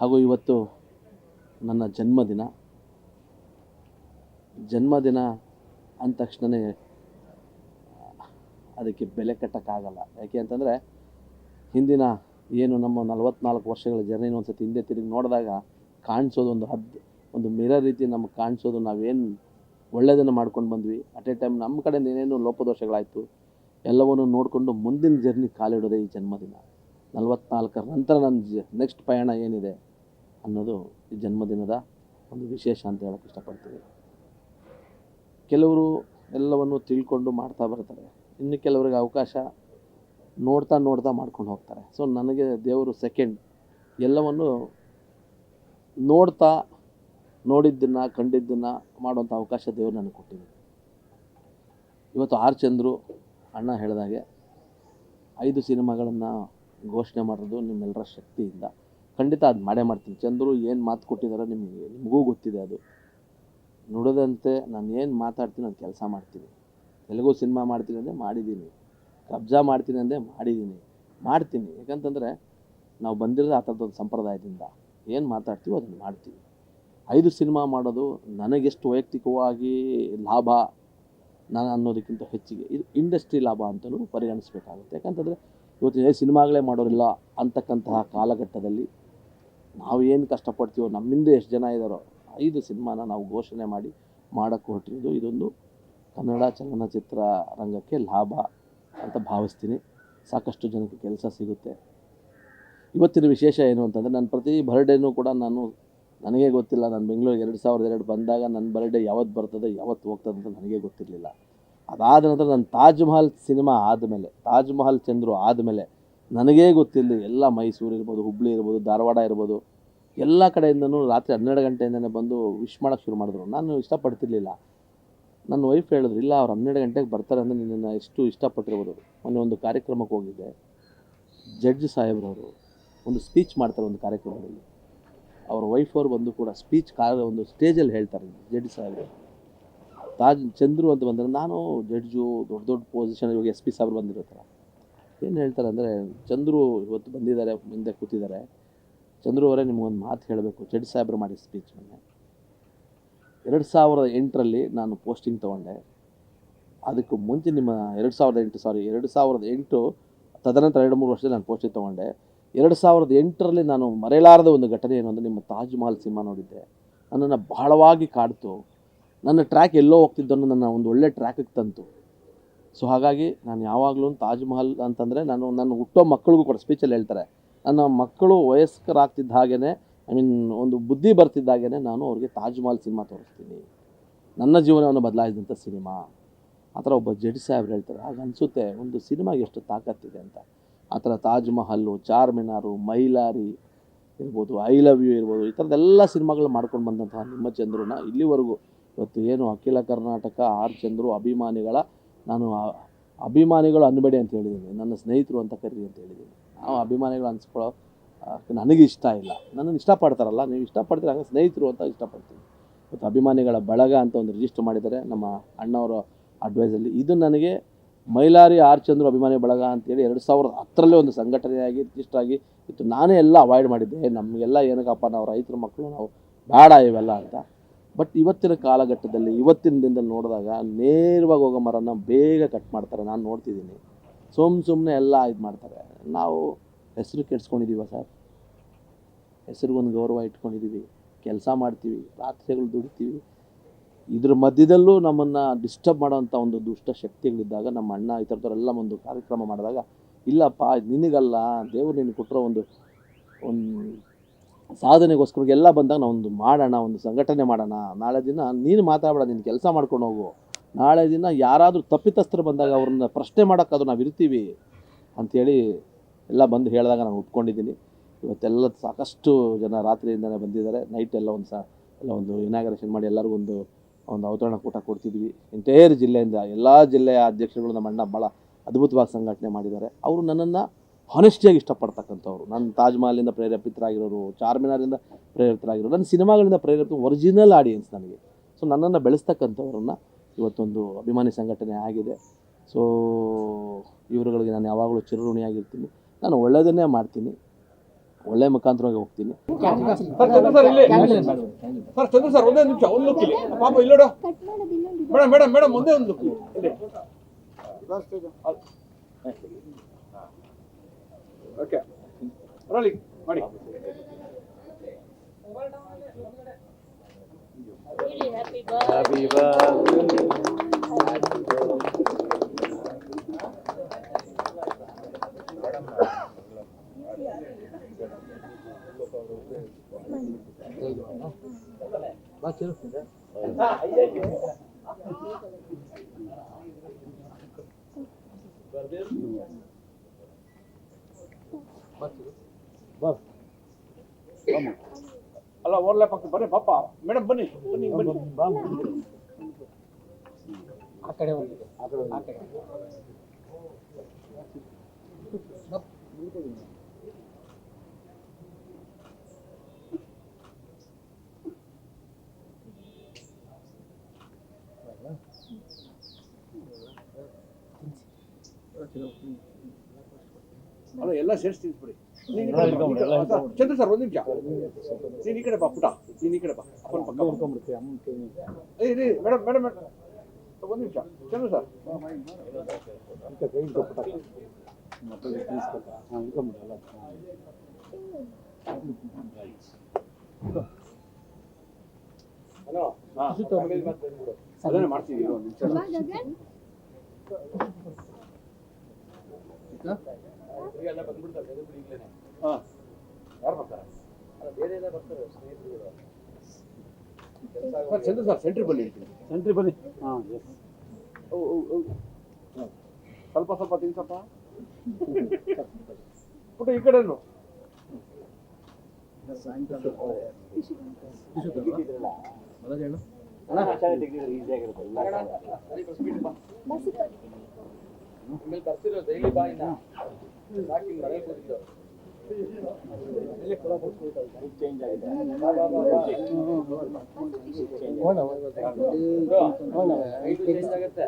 ಹಾಗೂ ಇವತ್ತು ನನ್ನ ಜನ್ಮದಿನ. ಜನ್ಮದಿನ ಅಂದ ತಕ್ಷಣವೇ ಅದಕ್ಕೆ ಬೆಲೆ ಕಟ್ಟೋಕ್ಕಾಗಲ್ಲ. ಯಾಕೆ ಅಂತಂದರೆ, ಹಿಂದಿನ ಏನು ನಮ್ಮ ನಲವತ್ನಾಲ್ಕು ವರ್ಷಗಳ ಜರ್ನಿನ ಒಂದು ಸತಿ ಹಿಂದೆ ತಿರುಗಿ ನೋಡಿದಾಗ ಕಾಣಿಸೋದು ಒಂದು ಹದ್ದು ಒಂದು ಮಿರರ್ ರೀತಿ ನಮಗೆ ಕಾಣಿಸೋದು ನಾವೇನು ಒಳ್ಳೆಯದನ್ನು ಮಾಡ್ಕೊಂಡು ಬಂದ್ವಿ. ಅಟ್ ಎ ಟೈಮ್ ನಮ್ಮ ಕಡೆಯಿಂದ ಏನೇನು ಲೋಪದೋಷಗಳಾಯಿತು. ಎಲ್ಲವನ್ನು ನೋಡಿಕೊಂಡು ಮುಂದಿನ ಜರ್ನಿ ಕಾಲಿಡೋದೇ ಈ ಜನ್ಮದಿನ. ನಲವತ್ನಾಲ್ಕರ ನಂತರ ನನ್ನ ಜ ನೆಕ್ಸ್ಟ್ ಪಯಣ ಏನಿದೆ? ಅನ್ನೋದು ಈ ಜನ್ಮದಿನದ ಒಂದು ವಿಶೇಷ ಅಂತ ಹೇಳಕ್ಕೆ ಇಷ್ಟಪಡ್ತೀವಿ ಕೆಲವರು ಎಲ್ಲವನ್ನು ತಿಳ್ಕೊಂಡು ಮಾಡ್ತಾ ಬರ್ತಾರೆ. ಇನ್ನು ಕೆಲವರಿಗೆ ಅವಕಾಶ ನೋಡ್ತಾ ನೋಡ್ತಾ ಮಾಡ್ಕೊಂಡು ಹೋಗ್ತಾರೆ. ಸೊ ನನಗೆ ದೇವರು ಸೆಕೆಂಡ್ ಎಲ್ಲವನ್ನು ನೋಡ್ತಾ ನೋಡಿದ್ದನ್ನು, ಕಂಡಿದ್ದನ್ನು ಮಾಡುವಂಥ ಅವಕಾಶ ದೇವರು ನನಗೆ ಕೊಟ್ಟಿದೆ. ಇವತ್ತು ಆರ್ ಚಂದ್ರು ಅಣ್ಣ ಹೇಳಿದಾಗೆ ಐದು ಸಿನಿಮಾಗಳನ್ನು ಘೋಷಣೆ ಮಾಡೋದು ನಿಮ್ಮೆಲ್ಲರ ಶಕ್ತಿಯಿಂದ. ಖಂಡಿತ ಅದು ಮಾಡೇ ಮಾಡ್ತೀನಿ. ಚಂದ್ರು ಏನು ಮಾತು ಕೊಟ್ಟಿದ್ದಾರೋ ನಿಮಗೆ, ನಿಮಗೂ ಗೊತ್ತಿದೆ ಅದು. ನುಡದಂತೆ ನಾನು ಏನು ಮಾತಾಡ್ತೀನಿ ಅದು ಕೆಲಸ ಮಾಡ್ತೀನಿ. ತೆಲುಗು ಸಿನಿಮಾ ಮಾಡ್ತೀನಿ ಅಂದರೆ ಮಾಡಿದ್ದೀನಿ ಕಬ್ಜಾ ಮಾಡ್ತೀನಿ ಅಂದರೆ ಮಾಡಿದ್ದೀನಿ ಮಾಡ್ತೀನಿ. ಯಾಕಂತಂದರೆ ನಾವು ಬಂದಿರೋದು ಆ ಥರದೊಂದು ಸಂಪ್ರದಾಯದಿಂದ ಏನು ಮಾತಾಡ್ತೀವೋ ಅದನ್ನು ಮಾಡ್ತೀವಿ. ಐದು ಸಿನಿಮಾ ಮಾಡೋದು ನನಗೆಷ್ಟು ವೈಯಕ್ತಿಕವಾಗಿ ಲಾಭ ನಾನು ಅನ್ನೋದಕ್ಕಿಂತ ಹೆಚ್ಚಿಗೆ. ಇದು ಇಂಡಸ್ಟ್ರಿ ಲಾಭ ಅಂತಲೂ ಪರಿಗಣಿಸಬೇಕಾಗುತ್ತೆ. ಯಾಕಂತಂದರೆ ಇವತ್ತು ಸಿನಿಮಾಗಳೇ ಮಾಡೋರಿಲ್ಲ ಅಂತಕ್ಕಂತಹ ಕಾಲಘಟ್ಟದಲ್ಲಿ ನಾವು ಏನು ಕಷ್ಟಪಡ್ತೀವೋ, ನಮ್ಮಿಂದ ಎಷ್ಟು ಜನ ಇದ್ದಾರೋ, ಐದು ಸಿನಿಮಾನ ನಾವು ಘೋಷಣೆ ಮಾಡಿ ಮಾಡೋಕ್ಕೆ ಹೊರಟಿರೋದು ಇದೊಂದು ಕನ್ನಡ ಚಲನಚಿತ್ರ ರಂಗಕ್ಕೆ ಲಾಭ ಅಂತ ಭಾವಿಸ್ತೀನಿ. ಸಾಕಷ್ಟು ಜನಕ್ಕೆ ಕೆಲಸ ಸಿಗುತ್ತೆ. ಇವತ್ತಿನ ವಿಶೇಷ ಏನು ಅಂತಂದರೆ, ನನ್ನ ಪ್ರತಿ ಬರ್ಡೇನೂ ಕೂಡ ನಾನು, ನನಗೆ ಗೊತ್ತಿಲ್ಲ, ನಾನು ಬೆಂಗಳೂರಿಗೆ ಎರಡು ಸಾವಿರದ ಎರಡು ಬಂದಾಗ ನನ್ನ ಬರ್ಡೇ ಯಾವತ್ತು ಬರ್ತದೆ, ಯಾವತ್ತು ಹೋಗ್ತದೆ ಅಂತ ನನಗೆ ಗೊತ್ತಿರಲಿಲ್ಲ. ಅದಾದ ನಂತರ ನನ್ನ ತಾಜ್ ಮಹಲ್ ಸಿನಿಮಾ ಆದಮೇಲೆ, ತಾಜ್ ಮಹಲ್ ಚಂದ್ರು ಆದಮೇಲೆ ನನಗೇ ಗೊತ್ತಿಲ್ಲ, ಎಲ್ಲ ಮೈಸೂರು ಇರ್ಬೋದು, ಹುಬ್ಳಿ ಇರ್ಬೋದು, ಧಾರವಾಡ ಇರ್ಬೋದು. ಎಲ್ಲ ಕಡೆಯಿಂದನೂ ರಾತ್ರಿ ಹನ್ನೆರಡು ಗಂಟೆಯಿಂದನೇ ಬಂದು ವಿಶ್ ಮಾಡೋಕ್ಕೆ ಶುರು ಮಾಡಿದ್ರು. ನಾನು ಇಷ್ಟಪಡ್ತಿರ್ಲಿಲ್ಲ. ನನ್ನ ವೈಫ್ ಹೇಳಿದ್ರು, ಇಲ್ಲ, ಅವ್ರು ಹನ್ನೆರಡು ಗಂಟೆಗೆ ಬರ್ತಾರೆ ಅಂದರೆ ನಿನ್ನನ್ನು ಎಷ್ಟು ಇಷ್ಟಪಟ್ಟಿರ್ಬೋದು. ಮೊನ್ನೆ ಒಂದು ಕಾರ್ಯಕ್ರಮಕ್ಕೆ ಹೋಗಿದ್ದೆ. ಜಡ್ಜ್ ಸಾಹೇಬ್ರವರು ಒಂದು ಸ್ಪೀಚ್ ಮಾಡ್ತಾರೆ ಒಂದು ಕಾರ್ಯಕ್ರಮದಲ್ಲಿ. ಅವ್ರ ವೈಫ್ ಅವ್ರು ಬಂದು ಕೂಡ ಸ್ಪೀಚ್ ಕಾ, ಒಂದು ಸ್ಟೇಜಲ್ಲಿ ಹೇಳ್ತಾರೆ ಜಡ್ಜ್ ಸಾಹೇಬ್ರು. ತಾಜ್, ಚಂದ್ರು ಅಂತ ಬಂದರೆ ನಾನು ಜಡ್ಜು, ದೊಡ್ಡ ದೊಡ್ಡ ಪೊಸಿಷನ್ ಇವಾಗ ಎಸ್ ಪಿ ಸಾಹೇಬ್ರು ಬಂದಿರೋ ಥರ ಏನು ಹೇಳ್ತಾರೆ ಅಂದರೆ, ಚಂದ್ರು ಇವತ್ತು ಬಂದಿದ್ದಾರೆ, ಮುಂದೆ ಕೂತಿದ್ದಾರೆ. ಚಂದ್ರು ಅವರೇ ನಿಮಗೊಂದು ಮಾತು ಹೇಳಬೇಕು. ಜಡ್ ಸಾಹೇಬ್ರು ಮಾಡಿ ಸ್ಪೀಚ್ ಮೊನ್ನೆ. ಎರಡು ಸಾವಿರದ ಎಂಟರಲ್ಲಿ ನಾನು ಪೋಸ್ಟಿಂಗ್ ತೊಗೊಂಡೆ. ಅದಕ್ಕೂ ಮುಂಚೆ ನಿಮ್ಮ ಎರಡು ಸಾವಿರದ ಎಂಟು ಸಾರಿ ಎರಡು ಸಾವಿರದ ಎಂಟು, ತದನಂತರ ಎರಡು ಮೂರು ವರ್ಷದಲ್ಲಿ ನಾನು ಪೋಸ್ಟಿಂಗ್ ತೊಗೊಂಡೆ. ಎರಡು ಸಾವಿರದ ಎಂಟರಲ್ಲಿ ನಾನು ಮರೆಯಲಾರದ ಒಂದು ಘಟನೆ ಏನು ಅಂದರೆ, ನಿಮ್ಮ ತಾಜ್ ಮಹಲ್ ಸಿನಿಮಾ ನೋಡಿದ್ದೆ. ನನ್ನನ್ನು ಬಹಳವಾಗಿ ಕಾಡ್ತು. ನನ್ನ ಟ್ರ್ಯಾಕ್ ಎಲ್ಲೋ ಹೋಗ್ತಿದ್ದನ್ನು ನನ್ನ ಒಂದು ಒಳ್ಳೆ ಟ್ರ್ಯಾಕಿಗೆ ತಂತು. ಸೊ ಹಾಗಾಗಿ ನಾನು ಯಾವಾಗಲೂ ತಾಜ್ ಮಹಲ್ ಅಂತಂದರೆ ನಾನು, ನನ್ನ ಹುಟ್ಟೋ ಮಕ್ಕಳಿಗೂ ಕೂಡ ಸ್ಪೀಚಲ್ಲಿ ಹೇಳ್ತಾರೆ. ನನ್ನ ಮಕ್ಕಳು ವಯಸ್ಕರಾಗ್ತಿದ್ದ ಹಾಗೇ ಐ ಮೀನ್ ಒಂದು ಬುದ್ಧಿ ಬರ್ತಿದ್ದಾಗೇ ನಾನು ಅವ್ರಿಗೆ ತಾಜ್ ಮಹಲ್ ಸಿನಿಮಾ ತೋರಿಸ್ತೀನಿ. ನನ್ನ ಜೀವನವನ್ನು ಬದಲಾಯಿಸಿದಂಥ ಸಿನಿಮಾ. ಆ ಥರ ಒಬ್ಬ ಜಡ್ಜ್ ಸಾಹೇಬ್ರು ಹೇಳ್ತಾರೆ. ಆಗ ಅನಿಸುತ್ತೆ, ಒಂದು ಸಿನಿಮಾಗೆ ಎಷ್ಟು ತಾಕತ್ತಿದೆ ಅಂತ. ಆ ಥರ ತಾಜ್ ಮಹಲ್ಲು ಚಾರ್ ಮಿನಾರು ಮೈಲಾರಿ ಇರ್ಬೋದು, ಐ ಲವ್ ಯು ಇರ್ಬೋದು, ಈ ಥರದ್ದೆಲ್ಲ ಸಿನಿಮಾಗಳು ಮಾಡ್ಕೊಂಡು ಬಂದಂತಹ ನಿಮ್ಮ ಚಂದ್ರನ ಇಲ್ಲಿವರೆಗೂ ಇವತ್ತು ಏನು ಅಖಿಲ ಕರ್ನಾಟಕ ಆರ್ ಚಂದ್ರು ಅಭಿಮಾನಿಗಳ ನಾನು ಅಭಿಮಾನಿಗಳು ಅನ್ಬೇಡಿ ಅಂತ ಹೇಳಿದ್ದೀನಿ. ನನ್ನ ಸ್ನೇಹಿತರು ಅಂತ ಕರೀರಿ ಅಂತ ಹೇಳಿದ್ದೀನಿ. ನಾವು ಅಭಿಮಾನಿಗಳು ಅನ್ಸ್ಕೊಳ್ಳೋ ನನಗೆ ಇಷ್ಟ ಇಲ್ಲ. ನನ್ನನ್ನು ಇಷ್ಟಪಡ್ತಾರಲ್ಲ, ನೀವು ಇಷ್ಟಪಡ್ತೀರ? ಹಂಗೆ ಸ್ನೇಹಿತರು ಅಂತ ಇಷ್ಟಪಡ್ತೀನಿ. ಮತ್ತು ಅಭಿಮಾನಿಗಳ ಬಳಗ ಅಂತ ಒಂದು ರಿಜಿಸ್ಟರ್ ಮಾಡಿದ್ದಾರೆ. ನಮ್ಮ ಅಣ್ಣವರ ಅಡ್ವೈಸಲ್ಲಿ ಇದು ನನಗೆ ಮೈಲಾರಿ ಆರ್ ಚಂದ್ರು ಅಭಿಮಾನಿ ಬಳಗ ಅಂತೇಳಿ ಎರಡು ಸಾವಿರದ ಹತ್ತರಲ್ಲೇ ಒಂದು ಸಂಘಟನೆಯಾಗಿ ರಿಜಿಸ್ಟರ್ ಆಗಿ ಇತ್ತು ನಾನೇ ಎಲ್ಲ ಅವಾಯ್ಡ್ ಮಾಡಿದ್ದೆ. ನಮಗೆಲ್ಲ ಏನಕ್ಕಪ್ಪ, ನಾವು ರೈತರ ಮಕ್ಕಳು, ನಾವು ಬೇಡ ಇವೆಲ್ಲ ಅಂತ. ಬಟ್ ಇವತ್ತಿನ ಕಾಲಘಟ್ಟದಲ್ಲಿ, ಇವತ್ತಿನ ದಿನದಲ್ಲಿ ನೋಡಿದಾಗ ನೇರವಾಗಿ ಹೋಗೋ ಮರನ ಬೇಗ ಕಟ್ ಮಾಡ್ತಾರೆ. ನಾನು ನೋಡ್ತಿದ್ದೀನಿ. ಸುಮ್ ಸುಮ್ಮನೆ ಎಲ್ಲ ಇದು ಮಾಡ್ತಾರೆ. ನಾವು ಹೆಸರು ಕೆಡ್ಸ್ಕೊಂಡಿದ್ದೀವ ಸರ್ ಹೆಸರಿಗೊಂದು ಗೌರವ ಇಟ್ಕೊಂಡಿದ್ದೀವಿ ಕೆಲಸ ಮಾಡ್ತೀವಿ. ರಾತ್ರಿಗಳು ದುಡಿತೀವಿ. ಇದ್ರ ಮಧ್ಯದಲ್ಲೂ ನಮ್ಮನ್ನು ಡಿಸ್ಟರ್ಬ್ ಮಾಡೋವಂಥ ಒಂದು ದುಷ್ಟ ಶಕ್ತಿಗಳಿದ್ದಾಗ, ನಮ್ಮ ಅಣ್ಣ ಈ ಥರದವರೆಲ್ಲ ಒಂದು ಕಾರ್ಯಕ್ರಮ ಮಾಡಿದಾಗ, ಇಲ್ಲಪ್ಪ, ನಿನಗಲ್ಲ, ದೇವರು ನಿನಗೆ ಕೊಟ್ಟಿರೋ ಒಂದು ಒಂದು ಸಾಧನೆಗೋಸ್ಕರ ಎಲ್ಲ ಬಂದಾಗ ನಾವು ಒಂದು ಮಾಡೋಣ, ಒಂದು ಸಂಘಟನೆ ಮಾಡೋಣ, ನಾಳೆ ದಿನ ನೀನು ಮಾತಾಡಬೇಡ, ನೀನು ಕೆಲಸ ಮಾಡ್ಕೊಂಡು ಹೋಗು. ನಾಳೆ ದಿನ ಯಾರಾದರೂ ತಪ್ಪಿತಸ್ಥರು ಬಂದಾಗ ಅವ್ರನ್ನ ಪ್ರಶ್ನೆ ಮಾಡೋಕ್ಕಾದ್ರೂ ನಾವು ಇರ್ತೀವಿ ಅಂಥೇಳಿ ಎಲ್ಲ ಬಂದು ಹೇಳಿದಾಗ ನಾನು ಒಪ್ಕೊಂಡಿದ್ದೀನಿ. ಇವತ್ತೆಲ್ಲ ಸಾಕಷ್ಟು ಜನ ರಾತ್ರಿಯಿಂದಲೇ ಬಂದಿದ್ದಾರೆ. ನೈಟ್ ಎಲ್ಲ ಒಂದು ಸಹ ಎಲ್ಲ ಒಂದು ಇನಾಗ್ರೇಷನ್ ಮಾಡಿ ಎಲ್ಲರಿಗೂ ಒಂದು ಒಂದು ಅವತರಣ ಕೂಟ ಕೊಡ್ತಿದ್ವಿ. ಎಂಟೈರ್ ಜಿಲ್ಲೆಯಿಂದ ಎಲ್ಲ ಜಿಲ್ಲೆಯ ಅಧ್ಯಕ್ಷರುಗಳು ನಮ್ಮ ಅಣ್ಣ ಭಾಳ ಅದ್ಭುತವಾಗಿ ಸಂಘಟನೆ ಮಾಡಿದ್ದಾರೆ. ಅವರು ನನ್ನನ್ನು ಹಾನೆಸ್ಟಿಯಾಗಿ ಇಷ್ಟಪಡ್ತಕ್ಕಂಥವ್ರು. ನನ್ನ ತಾಜ್ ಮಹಲಿಂದ ಪ್ರೇರೇಪಿತರಾಗಿರೋರು ಚಾರ್ಮಿನಾರಿಂದ ಪ್ರೇರಿತರಾಗಿರೋರು ನನ್ನ ಸಿನಿಮಾಗಳಿಂದ ಪ್ರೇರೇಪಿತ ಒರಿಜಿನಲ್ ಆಡಿಯನ್ಸ್ ನನಗೆ. ಸೊ ನನ್ನನ್ನು ಬೆಳೆಸ್ತಕ್ಕಂಥವ್ರನ್ನ ಇವತ್ತೊಂದು ಅಭಿಮಾನಿ ಸಂಘಟನೆ ಆಗಿದೆ. ಸೊ ಇವರುಗಳಿಗೆ ನಾನು ಯಾವಾಗಲೂ ಚಿರಋಣಿಯಾಗಿರ್ತೀನಿ ನಾನು ಒಳ್ಳೆಯದನ್ನೇ ಮಾಡ್ತೀನಿ. ಒಳ್ಳೆ ಮುಖಾಂತರವಾಗಿ ಹೋಗ್ತೀನಿ. ಸರ್ ಚಂದ್ರ ಸರ್ ಇಲ್ಲಿ ಸರ್ ಚಂದ್ರ ಸರ್ ಒಂದೇ ನಿಮಿಷ ಒಂದು ಲುಕ್ ಇಲ್ಲಿ ಪಾಪ ಇಲ್ಲೋಡು ಮೇಡಮ್ ಮೇಡಮ್ ಮೇಡಮ್ ಮಾಡಿ ಅಲ್ಲ ಓರ್ಲ್ಯಾಪ್ ಆಗ್ತದೆ ಬರ್ರಿ ಪಾಪ. ಮೇಡಮ್ ಬನ್ನಿ ಬನ್ನಿ ಬನ್ನಿ. ಆ ಕಡೆ ಒಂದಿದೆ ಆ ಕಡೆ ಈ ಕಡೆ ಬಾ. ಚಂದ್ರ ಸರ್ ಒಂದ್ ನಿಮಿಷ. ನೀನ್ ಈ ಕಡೆ ಬಾ ಪುಟ. ನೀನ್ ಈ ಕಡೆ ಬಾ. ಅಪ್ಪನ ಪಕ್ಕ ಏ ರೀ ಮೇಡಮ್ ಮೇಡಮ್ ಮೇಡಮ್ ಒಂದ್ ನಿಮಿಷ. ಚಂದ್ರ ಸರ್. ಹಲೋ. ಅದನ್ನೇ ಮಾಡ್ತೀವಿ ಒಂದ್ ನಿಮಿಷ. ಹಾ. ಯಾರು ಬರ್ತಾರೆ? ಸರ್ ಚಂದ್ರ ಸರ್ ಸೆಂಟ್ರಿ ಬನ್ನಿ ಹೇಳ್ತೀನಿ ಸೆಂಟ್ರಿ ಬನ್ನಿ. ಹಾಂ ಎಸ್ ಓ, ಓ, ಓ. ಹ. ಸ್ವಲ್ಪ ಸ್ವಲ್ಪ ತಿನ್ಸಪ್ಪ ಪುಟ್ಟ ಈ ಕಡೆನು. ಆಮೇಲೆ ಬರ್ತಿರೋ ಡೈಲಿ ಬಾಯ್ ಸಾಕಿ ಮನೆಗೆ ಕೂತಿದ್ದೋ ಚೇಂಜ್ ಆಗಿದೆ ಚೇಂಜ್ ಆಗುತ್ತೆ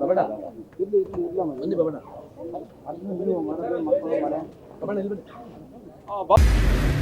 ಬಬಡ ಇಲ್ಲಿ ಇಲ್ಲ ಮಂದಿ ಬಬಡ ಮಕ್ಕಳು ಮನೆ ಬಬಡ ಇಲ್ಲಿ ಬನ್ನಿ